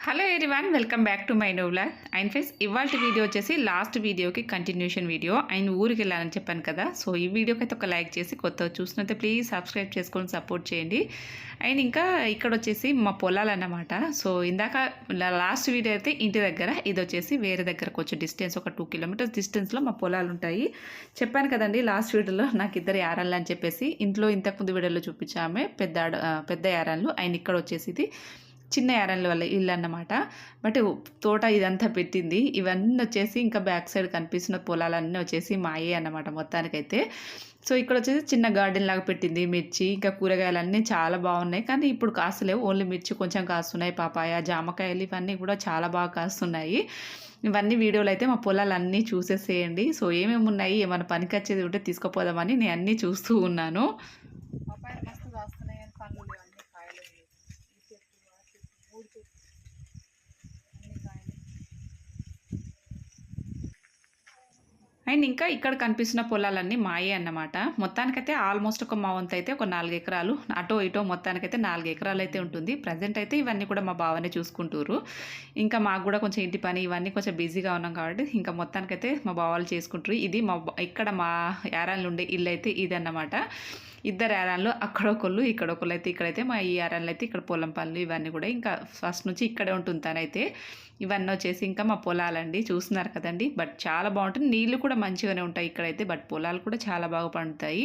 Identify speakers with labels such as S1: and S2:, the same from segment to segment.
S1: Hello everyone welcome back to my no blog and friends ఇవాళ video వచ్చేసి last వీడియోకి continuation video ఆయన ఊరికి వెళ్ళాలని చెప్పాను కదా. సో ఈ వీడియోకి అయితే ఒక లైక్ చేసి కొత్త చూసినైతే ప్లీజ్ సబ్స్క్రైబ్ చేసుకొని సపోర్ట్ చేయండి. అండ్ ఇంకా ఇక్కడ వచ్చేసి మా పొలాలు అన్నమాట. సో ఇందాక లాస్ట్ వీడియో అయితే ఇంటి దగ్గర ఇది వచ్చేసి వేరే దగ్గర కొంచెం డిస్టెన్స్ ఒక టూ కిలోమీటర్స్ డిస్టెన్స్లో మా పొలాలు ఉంటాయి. చెప్పాను కదండి లాస్ట్ వీడియోలో నాకు ఇద్దరు యారాళ్ళు అని చెప్పేసి ఇంట్లో ఇంతకుముందు వీడియోలో చూపించామే పెద్ద ఆడ- పెద్ద యారాళ్ళు. ఆయన ఇక్కడ వచ్చేసి ఇది చిన్న యారన్ల వల్ల ఇల్లు అన్నమాట బట్ తోట ఇదంతా పెట్టింది. ఇవన్నీ వచ్చేసి ఇంకా బ్యాక్ సైడ్ కనిపిస్తున్న పొలాలన్నీ వచ్చేసి మాయే అన్నమాట మొత్తానికైతే. సో ఇక్కడ వచ్చేసి చిన్న గార్డెన్ లాగా పెట్టింది. మిర్చి ఇంకా కూరగాయలు చాలా బాగున్నాయి. కానీ ఇప్పుడు కాస్తలేవు. ఓన్లీ మిర్చి కొంచెం కాస్తున్నాయి. పాపాయ జామకాయలు ఇవన్నీ కూడా చాలా బాగా కాస్తున్నాయి. ఇవన్నీ వీడియోలు అయితే మా పొలాలన్నీ చూసేసేయండి. సో ఏమేమి ఉన్నాయి ఏమైనా పనికి వచ్చేది ఉంటే తీసుకుపోదామని నేను అన్నీ చూస్తూ ఉన్నాను
S2: పప్పాయలు మస్తు కాస్తున్నాయి కానీ పండ్లు లేవు అన్ని కాయలు లేవు ఈ చెట్టు ఆ చెట్టు మూడు చెట్టు అన్ని కాయలు
S1: అండ్ ఇంకా ఇక్కడ కనిపిస్తున్న పొలాలన్నీ మాయే అన్నమాట. మొత్తానికైతే ఆల్మోస్ట్ ఒక మా వంతు అయితే ఒక నాలుగు ఎకరాలు. అటో ఇటో మొత్తానికైతే నాలుగు ఎకరాలు అయితే ఉంటుంది. ప్రజెంట్ అయితే ఇవన్నీ కూడా మా బావనే చూసుకుంటారు. ఇంకా మాకు కూడా కొంచెం ఇంటి పని ఇవన్నీ కొంచెం బిజీగా ఉన్నాం కాబట్టి ఇంకా మొత్తానికైతే మా బావాలు చేసుకుంటారు. ఇది మా బా- ఇక్కడ మా యారాలు ఉండే ఇల్లు అయితే ఇది అన్నమాట ఇద్దరు యారాన్లు అక్కడ ఒకళ్ళు ఇక్కడ ఒకళ్ళు అయితే ఇక్కడైతే మా ఈ యారాన్లు అయితే ఇక్కడ పొలం పనులు ఇవన్నీ కూడా ఇంకా ఫస్ట్ నుంచి ఇక్కడే ఉంటుంది తనైతే. ఇవన్నీ వచ్చేసి ఇంకా మా పొలాలండి చూస్తున్నారు కదండి. బట్ చాలా బాగుంటుంది. నీళ్ళు కూడా మంచిగానే ఉంటాయి ఇక్కడైతే బట్ పొలాలు కూడా చాలా బాగా పండుతాయి.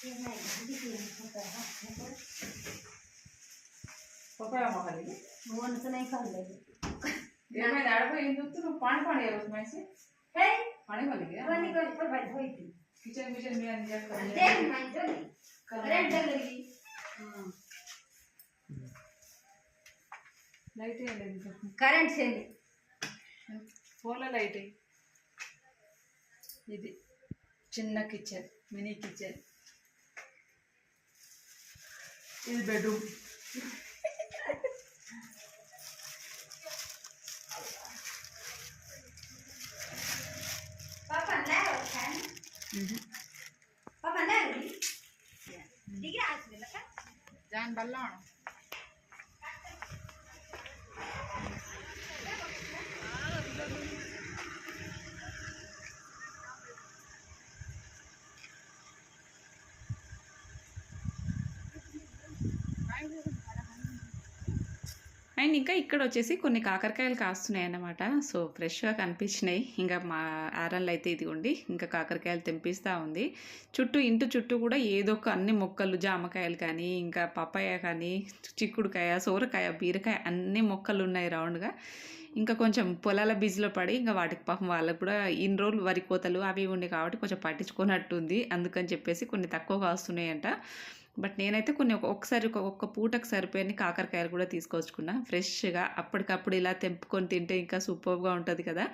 S2: ఇవి. ఇవి మంచిగా ఉంది
S3: ఓకే మంచిగానే
S2: మా తబాలు తిని ఇంకో ఏడాది వాళ్ళు ఇల్లు.
S3: మ్మ్.
S1: కాయమంట క్లియర్ భయ కాయమంట క్లియర్ ఏడా ఉన్నాయి ఆ అడుగుతుందో కూడా దగ్గర పప్పాయ మొక్కలు ఏమైనా ఆడిపోయి చూస్తూ పాని పాడి మేసి పాని పల్లికి కిచెన్ కిచెన్ మీద అన్ని చేస్తారు లైట్ వేయలేదు
S2: కరెంట్ చేయండి
S1: ఫోన్లో లైట్ వేయి. ఇది చిన్న కిచెన్ మినీ కిచెన్ ఇది బెడ్రూమ్
S2: దాని బల్ల
S1: అండ్ ఇంకా ఇక్కడ వచ్చేసి కొన్ని కాకరకాయలు కాస్తున్నాయి అన్నమాట. సో ఫ్రెష్గా కనిపించినాయి. ఇంకా మా ఆరన్లు అయితే ఇదిగోండి ఇంకా కాకరకాయలు తెంపిస్తూ ఉంది. చుట్టూ ఇంటి చుట్టూ కూడా ఏదో ఒక అన్ని మొక్కలు జామకాయలు కానీ ఇంకా పపాయ కానీ చిక్కుడుకాయ సోరకాయ బీరకాయ అన్ని మొక్కలు ఉన్నాయి రౌండ్గా. ఇంకా కొంచెం పొలాల బిజీలో పడి ఇంకా వాటికి పాపం వాళ్ళకు కూడా ఇన్ని రోజులు వరి కోతలు అవి ఉండే కాబట్టి కొంచెం పట్టించుకున్నట్టుంది అందుకని చెప్పేసి కొన్ని తక్కువగా వస్తున్నాయంట బట్ నేనైతే కొన్ని ఒక- ఒకసారి ఒక ఒక్క పూటకు సరిపోయిన కాకరకాయలు కూడా తీసుకొచ్చుకున్నా. ఫ్రెష్గా అప్పటికప్పుడు ఇలా తెంపుకొని తింటే ఇంకా సూపర్గా ఉంటుంది కదా.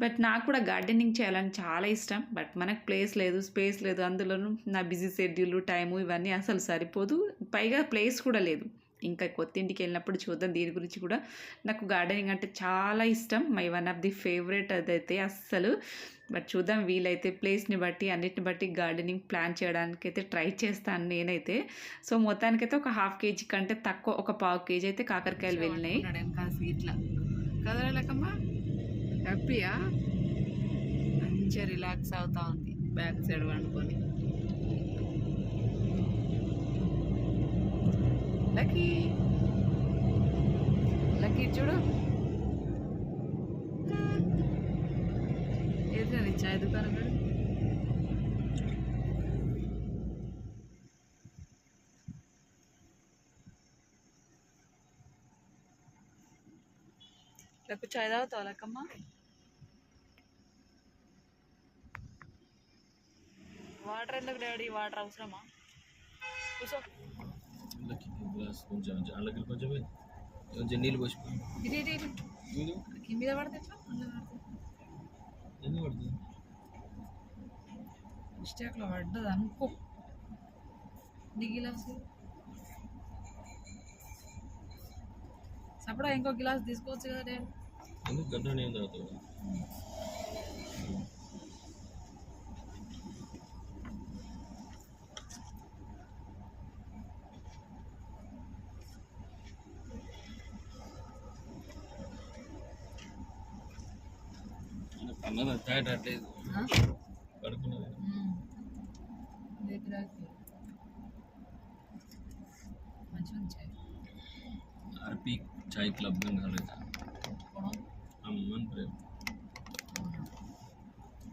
S1: బట్ నాకు కూడా గార్డెనింగ్ చేయాలని చాలా ఇష్టం. బట్ మనకు ప్లేస్ లేదు స్పేస్ లేదు. అందులోనూ నా బిజీ షెడ్యూల్ టైము ఇవన్నీ అసలు సరిపోదు. పైగా ప్లేస్ కూడా లేదు. ఇంకా కొత్తింటికి వెళ్ళినప్పుడు చూద్దాం. దీని గురించి కూడా నాకు గార్డెనింగ్ అంటే చాలా ఇష్టం. My one of the favourite అదైతే అస్సలు. బట్ చూద్దాం వీలైతే ప్లేస్ని బట్టి అన్నిటిని బట్టి గార్డెనింగ్ ప్లాన్ చేయడానికి అయితే ట్రై చేస్తాను నేనైతే. సో మొత్తానికైతే ఒక హాఫ్ కేజీ కంటే తక్కువ ఒక పావు కేజీ అయితే కాకరకాయలు వెళ్ళినాయి.
S2: ఇట్లా. కదలకమ్మా హ్యాపీయా? మంచిగా రిలాక్స్ అవుతా ఉంది బ్యాక్ సైడ్ వండుకొని. లక్కీ. లక్కీ చూడు. కానీ చాయ్ దుకాణం కాదు రేపు చాయ్ తాగుతావు లెక్కమ్మ? వాటర్ ఎందుకు డాడీ? వాటర్ అవసరమా? కూర్చో
S3: గ్లాస్ కొంచెం అందులోకి కొంచెం కొంచెం నీళ్ళు
S2: పోసి మీద పడితే ఎట్లా?
S3: ఎందుకు పడుతుంది?
S2: మిస్టేక్లో పడ్డది అనుకో. నీ గిలాస్ సపడా ఇంకో గిలాస్ తీసుకోవచ్చు కదా డాడీ.
S3: ఎందుకు గడ్డ నేను తాగుతావు? కన్నద తాగట్లేదు పడుకున్నది
S2: మంచిగా చాయ్
S3: ఆర్పి చాయ్ క్లబ్ కాలేదు అమ్మన్ ప్రేమ్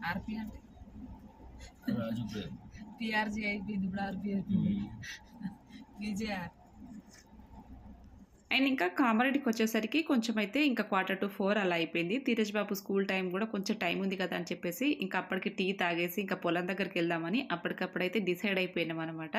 S2: ఆర్పి అంటే
S3: రాజు ప్రేమ్
S2: పిఆర్జీ అయిపోయింది ఇప్పుడు ఆర్పి అయిపోయింది విజయఆర్
S1: అండ్ ఇంకా కామారెడ్డికి వచ్చేసరికి కొంచెం అయితే ఇంకా క్వార్టర్ టు ఫోర్ అలా అయిపోయింది. తీరజ్ బాబు స్కూల్ టైం కూడా కొంచెం టైం ఉంది కదా అని చెప్పేసి ఇంకా అప్పటికి టీ తాగేసి ఇంకా పొలం దగ్గరికి వెళ్దామని అప్పటికప్పుడైతే డిసైడ్ అయిపోయినాం అనమాట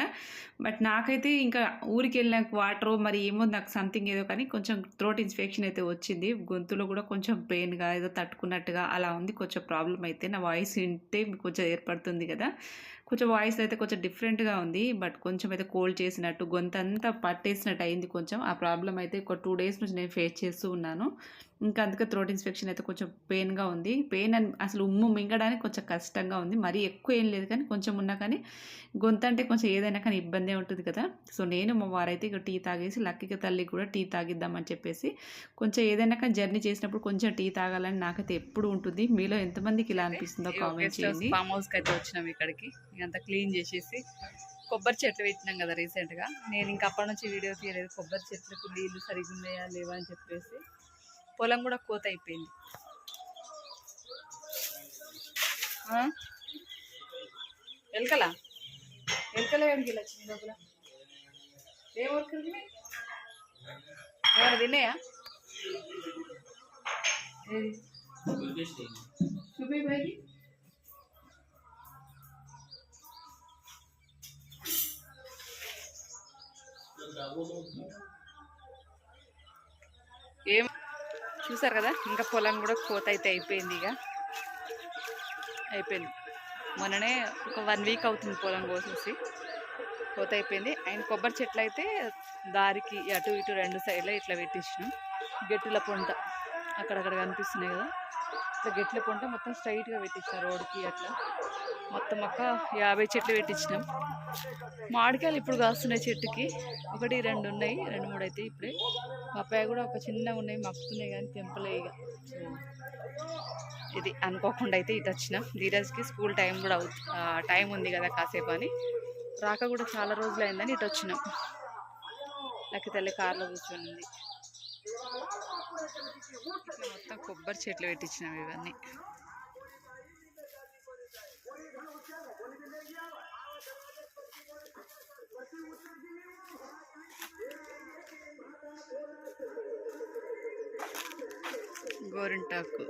S1: బట్ నాకైతే ఇంకా ఊరికి వెళ్ళిన క్వార్టర్ మరి ఏమో నాకు సంథింగ్ ఏదో కానీ కొంచెం థ్రోట్ ఇన్ఫెక్షన్ అయితే వచ్చింది. గొంతులో కూడా కొంచెం పెయిన్గా ఏదో తట్టుకున్నట్టుగా అలా ఉంది. కొంచెం ప్రాబ్లం అయితే నా వాయిస్ వింటే కొంచెం ఏర్పడుతుంది కదా. కొంచెం వాయిస్ అయితే కొంచెం డిఫరెంట్గా ఉంది. బట్ కొంచెం అయితే కోల్డ్ చేసినట్టు గొంతంతా అంతా పట్టేసినట్టు అయింది కొంచెం. ఆ ప్రాబ్లం అయితే ఒక టూ డేస్ నుంచి నేను ఫేస్ చేస్తూ ఉన్నాను. ఇంకా అందుకే థ్రోట్ ఇన్ఫెక్షన్ అయితే కొంచెం పెయిన్గా ఉంది. పెయిన్ అని అసలు ఉమ్ము మింగడానికి కొంచెం కష్టంగా ఉంది. మరీ ఎక్కువ ఏం లేదు కానీ కొంచెం ఉన్నా కానీ గొంతు అంటే కొంచెం ఏదైనా కానీ ఇబ్బందే ఉంటుంది కదా. సో నేను మా వారైతే ఇక టీ తాగేసి లక్కీకి తల్లికి కూడా టీ తాగిద్దామని చెప్పేసి కొంచెం ఏదైనా కానీ జర్నీ చేసినప్పుడు కొంచెం టీ తాగాలని నాకైతే ఎప్పుడు ఉంటుంది. మీలో ఎంతమందికి ఇలా అనిపిస్తుందో కామెంట్ చేయండి.
S2: ఫామ్ హౌస్కి అయితే వచ్చినాం ఇక్కడికి. ఇదంతా క్లీన్ చేసేసి కొబ్బరి చెట్లు పెట్టినాం కదా రీసెంట్గా నేను ఇంకా అప్పటి నుంచి వీడియో తీయలేదు. కొబ్బరి చెట్లకు నీళ్ళు సరిగ్గా ఉన్నాయా లేవా అని చెప్పేసి పొలం కూడా కోత అయిపోయింది. ఆ? ఎలకలా? ఎలకలే వెనక్కి వచ్చింది లోపల. ఏ వర్క్ ఏమైనా తిన్నాయా? చూపి పైకి. ఏం చూసారు కదా? ఇంకా పొలం కూడా కోత అయితే అయిపోయింది ఇక. అయిపోయింది. మొన్ననే ఒక వన్ వీక్ అవుతుంది పొలం కోసేసి. కోత అయిపోయింది. అండ్ కొబ్బరి చెట్లు అయితే దారికి అటు ఇటు రెండు సైడ్లో ఇట్లా పెట్టించినాం. గెట్టుల పొంట అక్కడక్కడ కనిపిస్తున్నాయి కదా. ఇట్లా గెట్ల కొంటే మొత్తం స్ట్రైట్గా పెట్టించిన రోడ్కి అట్లా. మొత్తం ఒక యాభై చెట్లు పెట్టించినాం. మామిడికాయలు ఇప్పుడు కాస్తున్నాయి చెట్టుకి. ఒకటి రెండు ఉన్నాయి. రెండు మూడు అయితే ఇప్పుడే. పప్పాయ కూడా ఒక చిన్నగా ఉన్నాయి. మక్కుతున్నాయి కానీ తెంపలే ఇక. ఇది అనుకోకుండా అయితే ఇటు వచ్చినాం. ధీరజ్కి స్కూల్ టైం కూడా టైం ఉంది కదా కాసేపు అని. రాక కూడా చాలా రోజులు అయిందని ఇటు వచ్చినాం. లక్కి తల్లి కార్లో కూర్చొని ఉంది. మొత్తం కొబ్బరి చెట్లు పెట్టించినాం ఇవన్నీ. గోరింటాకు.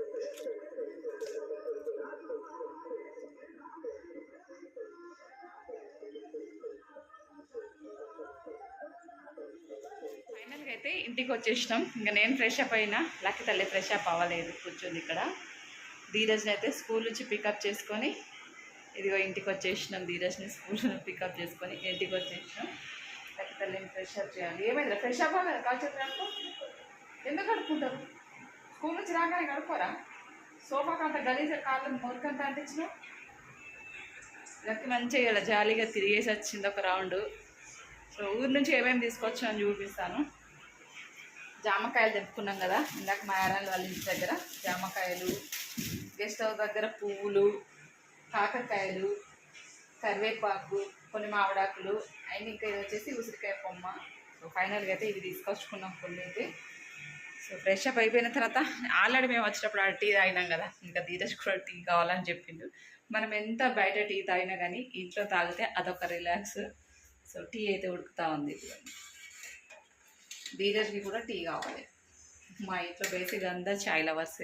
S2: అయితే ఇంటికి వచ్చేసినాం. ఇంకా నేను ఫ్రెష్ అప్ అయినా లక్కి తల్లి ఫ్రెష్ అప్ అవ్వలేదు కూర్చొని ఇక్కడ. ధీరజ్ని అయితే స్కూల్ నుంచి పికప్ చేసుకొని ఇదిగో ఇంటికి వచ్చేసినాం ధీరజ్ని స్కూల్ నుంచి పికప్ చేసుకొని ఇంటికి వచ్చేసినాం. లక్కి తల్లిని ఫ్రెష్ అప్ చేయాలి. ఏమైంది ఫ్రెష్ అప్ అవ్వలేదు కాల్చేత కడుపు ఎందుకు కడుక్కుంటారు? స్కూల్ నుంచి రాగానే కడుక్కోరా? సోఫాకి అంత గలీజ కాళ్ళు మురికంత అంటించినావు లక్కి మంచిగా ఇలా జాలీగా తిరిగేసి వచ్చింది ఒక రౌండ్. సో ఊరు నుంచి ఏమేమి తీసుకొచ్చాను చూపిస్తాను. జామకాయలు తెప్పుకున్నాం కదా ఇందాక మా యారాల వాళ్ళ ఇంటి దగ్గర జామకాయలు గెస్ట్ హౌస్ దగ్గర పువ్వులు కాకరకాయలు కరివేపాకు కొన్ని మామిడాకులు అండ్ ఇంకా ఇది వచ్చేసి ఉసిరికాయ కొమ్మ. సో ఫైనల్గా అయితే ఇవి తీసుకొచ్చుకున్నాం కొన్ని అయితే. సో ఫ్రెష్ అప్ అయిపోయిన తర్వాత ఆల్రెడీ మేము వచ్చేటప్పుడు ఆ టీ తాగినాం కదా ఇంకా ధీరజ్ కూడా టీ కావాలని చెప్పిండు. మనం ఎంత బయట టీ తాగినా కానీ ఇంట్లో తాగితే అదొక రిలాక్స్. సో టీ అయితే ఉడుకుతా ఉంది. ధీరజ్కి కూడా టీ కావాలి.
S1: మా ఇంట్లో బేసిక్ అంతా చాయ్ లవర్స్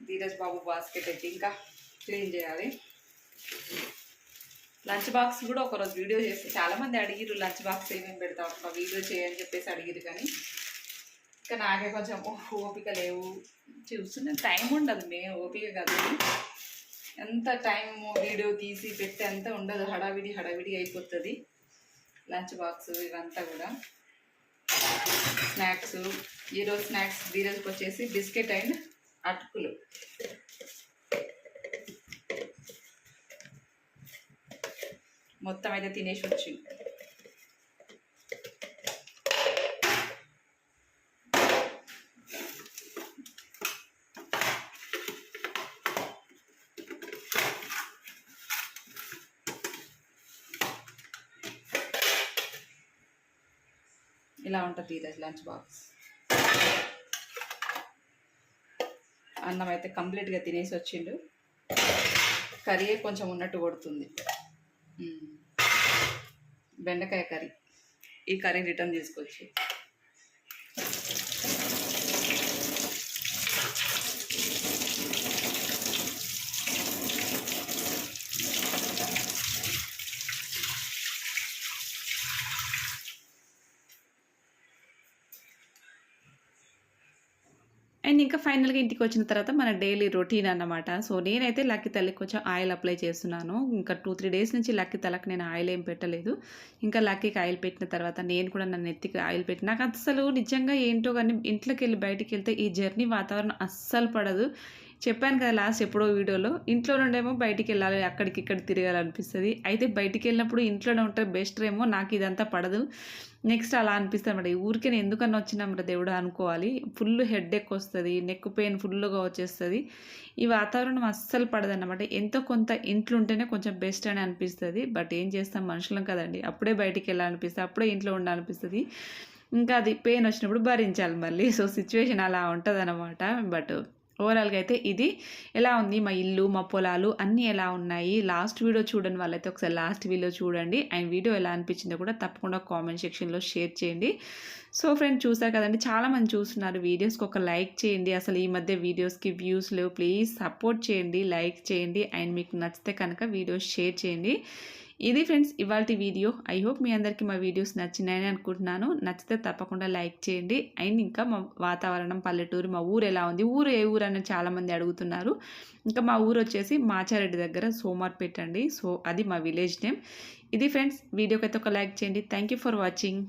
S1: ధీరజ్ బాబు బాస్కెట్ అయితే ఇంకా క్లీన్ చేయాలి. లంచ్ బాక్స్ కూడా ఒకరోజు వీడియో చేస్తే చాలామంది అడిగిరు లంచ్ బాక్స్ ఏమేమి పెడతావు ఒక వీడియో చేయని చెప్పేసి అడిగిరు కానీ ఇంకా నాకే కొంచెం ఓపిక లేవు. చూస్తున్న టైం ఉండదు మే ఓపిక కాదు. ఎంత టైం వీడియో తీసి పెట్టి ఎంత ఉండదు హడావిడి హడావిడి అయిపోతుంది. లంచ్ బాక్స్ ఇవంతా కూడా. స్నాక్స్. ఈరోజు స్నాక్స్ ఈరోజుకి వచ్చేసి బిస్కెట్ అండ్ అటుకులు. మొత్తం అయితే తినేసి వచ్చింది. ఇలా ఉంటుంది ఈరోజు లంచ్ బాక్స్. అన్నం అయితే కంప్లీట్గా తినేసి వచ్చిండు. కర్రీ కొంచెం ఉన్నట్టు కొడుతుంది. బెండకాయ కర్రీ. ఈ కర్రీ రిటర్న్ తీసుకొచ్చి. అండ్ ఇంకా ఫైనల్గా ఇంటికి వచ్చిన తర్వాత మన డైలీ రొటీన్ అన్నమాట. సో నేనైతే లక్కీ తల్లికి కొంచెం ఆయిల్ అప్లై చేస్తున్నాను. ఇంకా టూ త్రీ డేస్ నుంచి లక్కీ తలకు నేను ఆయిల్ ఏం పెట్టలేదు. ఇంకా లక్కీకి ఆయిల్ పెట్టిన తర్వాత నేను కూడా నన్ను ఎత్తికి ఆయిల్ పెట్టి నాకు అసలు నిజంగా ఏంటో కానీ ఇంట్లోకి వెళ్ళి బయటికి వెళ్తే ఈ జర్నీ వాతావరణం అస్సలు పడదు. చెప్పాను కదా లాస్ట్ ఎప్పుడో వీడియోలో ఇంట్లో నుండేమో బయటికి వెళ్ళాలి అక్కడికి ఇక్కడ తిరగాలనిపిస్తుంది. అయితే బయటికి వెళ్ళినప్పుడు ఇంట్లోనే ఉంటే బెస్ట్ ఏమో నాకు ఇదంతా పడదు. నెక్స్ట్ అలా అనిపిస్తుంది అనమాట ఈ ఊరికే నేను ఎందుకన్నా వచ్చినాం దేవుడు అనుకోవాలి. ఫుల్ హెడ్ ఎక్ వస్తుంది నెక్ పెయిన్ ఫుల్గా వచ్చేస్తుంది. ఈ వాతావరణం అస్సలు పడదన్నమాట. ఎంతో కొంత ఇంట్లో ఉంటేనే కొంచెం బెస్ట్ అని అనిపిస్తుంది. బట్ ఏం చేస్తాం? మనుషులం కదండి. అప్పుడే బయటికి వెళ్ళాలనిపిస్తుంది అప్పుడే ఇంట్లో ఉండాలనిపిస్తుంది. ఇంకా అది పెయిన్ వచ్చినప్పుడు భరించాలి మళ్ళీ. సో సిచ్యువేషన్ అలా ఉంటుంది బట్ ఓవరాల్గా అయితే ఇది ఎలా ఉంది? మా ఇల్లు మా పొలాలు అన్నీ ఎలా ఉన్నాయి? లాస్ట్ వీడియో చూడండి వాళ్ళైతే ఒకసారి లాస్ట్ వీడియో చూడండి. అండ్ వీడియో ఎలా అనిపించిందో కూడా తప్పకుండా కామెంట్ సెక్షన్లో షేర్ చేయండి. సో ఫ్రెండ్ చూసారు కదండి చాలామంది చూస్తున్నారు వీడియోస్కి ఒక లైక్ చేయండి. అసలు ఈ మధ్య వీడియోస్కి వ్యూస్ లేవు. ప్లీజ్ సపోర్ట్ చేయండి లైక్ చేయండి. అండ్ మీకు నచ్చితే కనుక వీడియోస్ షేర్ చేయండి. ఇది ఫ్రెండ్స్ ఇవాళ వీడియో. ఐ హోప్ మీ అందరికీ మా వీడియోస్ నచ్చినాయని అనుకుంటున్నాను. నచ్చితే తప్పకుండా లైక్ చేయండి. అండ్ ఇంకా మా వాతావరణం పల్లెటూరు మా ఊరు ఎలా ఉంది? ఊరు ఏ ఊరు అని చాలామంది అడుగుతున్నారు. ఇంకా మా ఊరు వచ్చేసి మాచారెడ్డి దగ్గర సోమార్పేట అండి. సో అది మా విలేజ్ నేమ్. ఇది ఫ్రెండ్స్ వీడియోకి అయితే ఒక లైక్ చేయండి. Thank you for watching